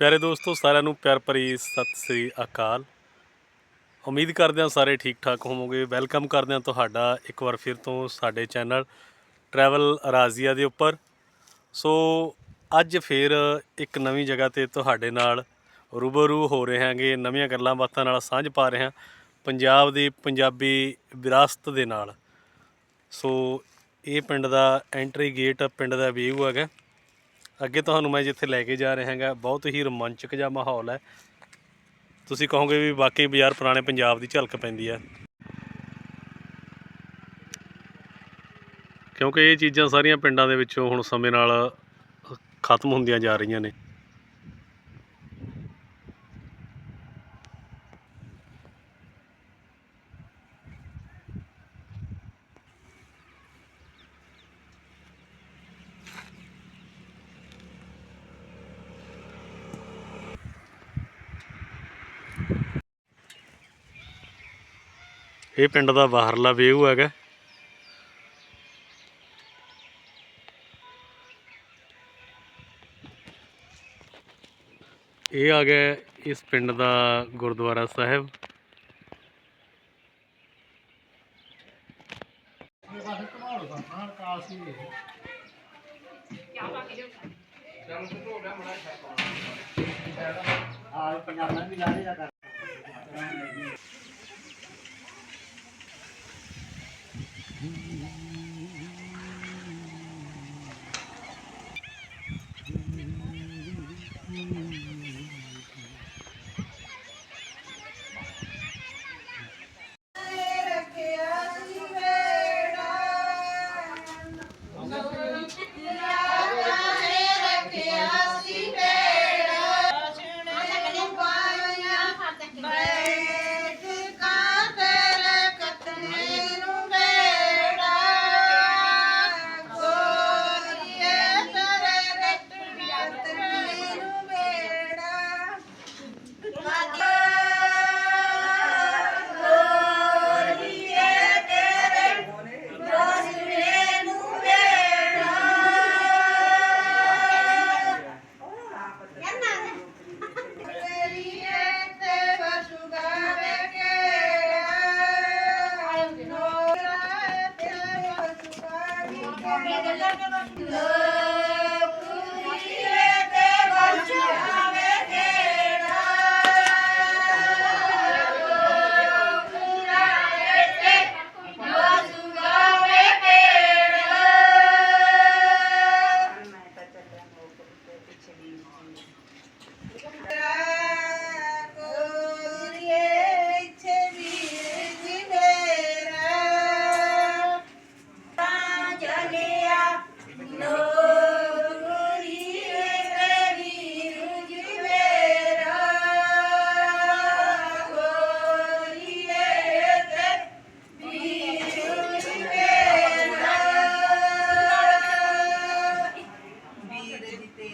ਪਿਆਰੇ ਦੋਸਤੋ, ਸਾਰਿਆਂ ਨੂੰ ਪਿਆਰ ਭਰੀ ਸਤਿ ਸ੍ਰੀ ਅਕਾਲ। ਉਮੀਦ ਕਰਦੇ ਹਾਂ ਸਾਰੇ ਠੀਕ ਠਾਕ ਹੋਵੋਗੇ। ਵੈਲਕਮ ਕਰਦੇ ਹਾਂ ਤੁਹਾਡਾ ਇੱਕ ਵਾਰ ਫਿਰ ਤੋਂ ਸਾਡੇ ਚੈਨਲ ਟਰੈਵਲ ਰਾਜ਼ੀਆ ਦੇ ਉੱਪਰ। ਸੋ, ਅੱਜ ਫਿਰ ਇੱਕ ਨਵੀਂ ਜਗ੍ਹਾ ਤੇ ਤੁਹਾਡੇ ਨਾਲ ਰੂਬਰੂ ਹੋ ਰਹੇ ਹਾਂਗੇ ਨਵੀਆਂ ਗੱਲਾਂ ਬਾਤਾਂ ਨਾਲ ਸਾਂਝ ਪਾ ਰਹੇ ਹਾਂ ਪੰਜਾਬ ਦੀ ਪੰਜਾਬੀ ਵਿਰਾਸਤ ਦੇ ਨਾਲ। ਸੋ, ਇਹ ਪਿੰਡ ਦਾ ਐਂਟਰੀ ਗੇਟ ਪਿੰਡ ਦਾ ਵਿਊ ਹੈਗਾ। ਅੱਗੇ ਤੁਹਾਨੂੰ ਮੈਂ ਜਿੱਥੇ ਲੈ ਕੇ ਜਾ ਰਿਹਾ ਹਾਂਗਾ, ਬਹੁਤ ਹੀ ਰੋਮਾਂਚਕ ਜਿਹਾ ਮਾਹੌਲ ਹੈ। ਤੁਸੀਂ ਕਹੋਗੇ ਵੀ ਵਾਕਈ ਬਾਜ਼ਾਰ ਪੁਰਾਣੇ ਪੰਜਾਬ ਦੀ ਝਲਕ ਪੈਂਦੀ ਹੈ। ਕਿਉਂਕਿ ਇਹ ਚੀਜ਼ਾਂ ਸਾਰੀਆਂ ਪਿੰਡਾਂ ਦੇ ਵਿੱਚੋਂ ਹੁਣ ਸਮੇਂ ਨਾਲ ਖਤਮ ਹੁੰਦੀਆਂ ਜਾ ਰਹੀਆਂ ਨੇ। ਇਹ ਪਿੰਡ ਦਾ ਬਾਹਰਲਾ ਵਿਊ ਹੈਗਾ। ਇਹ ਆ ਗਿਆ ਇਸ ਪਿੰਡ ਦਾ ਗੁਰਦੁਆਰਾ ਸਾਹਿਬ। ਚਲੋ ਪੰਜਾਬਾਂ ਵੀ ਲਾਰੇ ਜਾ Yolun gitti ya.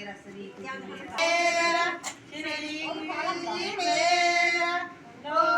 मेरा मेरा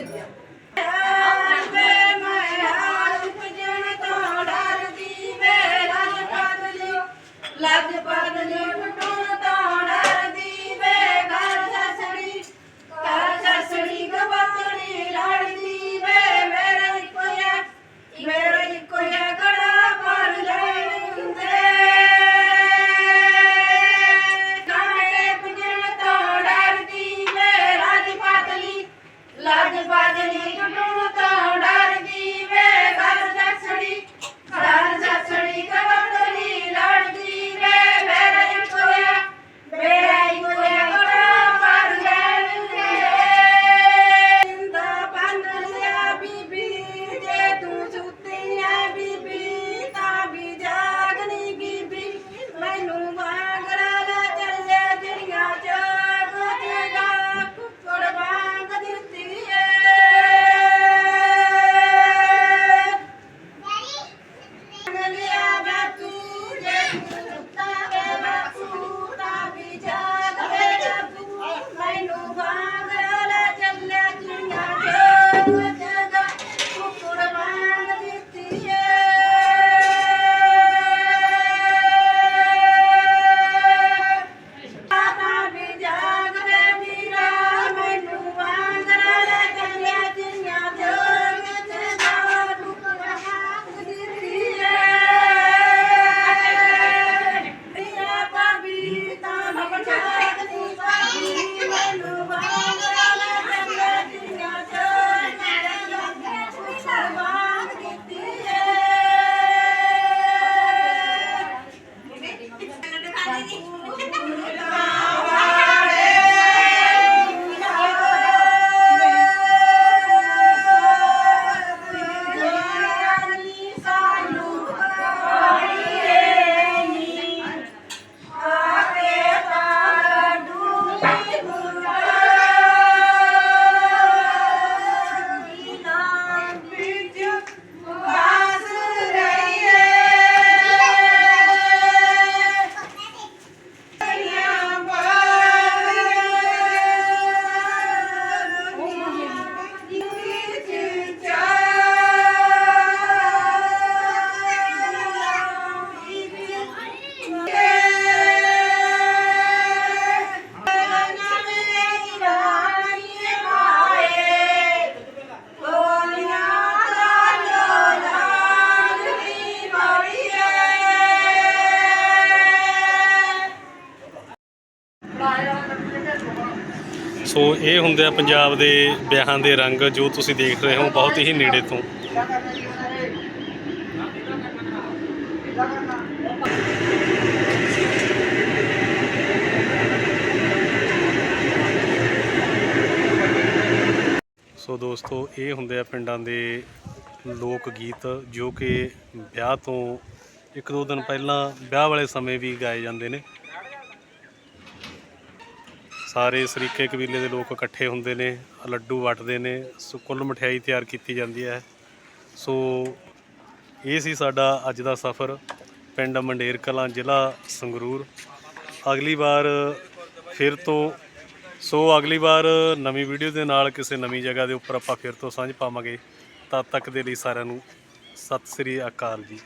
ഇല്ല ਇਹ ਹੁੰਦੇ ਆ ਪੰਜਾਬ ਦੇ ਵਿਆਹਾਂ ਦੇ ਰੰਗ ਜੋ ਤੁਸੀਂ ਦੇਖ ਰਹੇ ਹੋ ਬਹੁਤ ਹੀ ਨੇੜੇ ਤੋਂ। ਸੋ ਦੋਸਤੋ, ਇਹ ਹੁੰਦੇ ਆ ਪਿੰਡਾਂ ਦੇ ਲੋਕ ਗੀਤ ਜੋ ਕਿ ਵਿਆਹ ਤੋਂ ਇੱਕ ਦੋ ਦਿਨ ਪਹਿਲਾਂ ਵਿਆਹ ਵਾਲੇ ਸਮੇਂ ਵੀ ਗਾਏ ਜਾਂਦੇ ਨੇ। ਸਾਰੇ ਸਰੀਕੇ ਕਬੀਲੇ ਦੇ ਲੋਕ ਇਕੱਠੇ ਹੁੰਦੇ ਨੇ, ਲੱਡੂ ਵਟਦੇ ਨੇ, ਸੋ ਕੁੱਲ ਮਠਿਆਈ ਤਿਆਰ ਕੀਤੀ ਜਾਂਦੀ ਹੈ। ਸੋ ਇਹ ਸੀ ਸਾਡਾ ਅੱਜ ਦਾ ਸਫ਼ਰ, ਪਿੰਡ ਮੰਡੇਰ ਕਲਾਂ, ਜ਼ਿਲ੍ਹਾ ਸੰਗਰੂਰ। ਅਗਲੀ ਵਾਰ ਫਿਰ ਤੋਂ, ਸੋ ਅਗਲੀ ਵਾਰ ਨਵੀਂ ਵੀਡੀਓ ਦੇ ਨਾਲ ਕਿਸੇ ਨਵੀਂ ਜਗ੍ਹਾ ਦੇ ਉੱਪਰ ਆਪਾਂ ਫਿਰ ਤੋਂ ਸਾਂਝ ਪਾਵਾਂਗੇ। ਤਦ ਤੱਕ ਦੇ ਲਈ ਸਾਰਿਆਂ ਨੂੰ ਸਤਿ ਸ੍ਰੀ ਅਕਾਲ ਜੀ।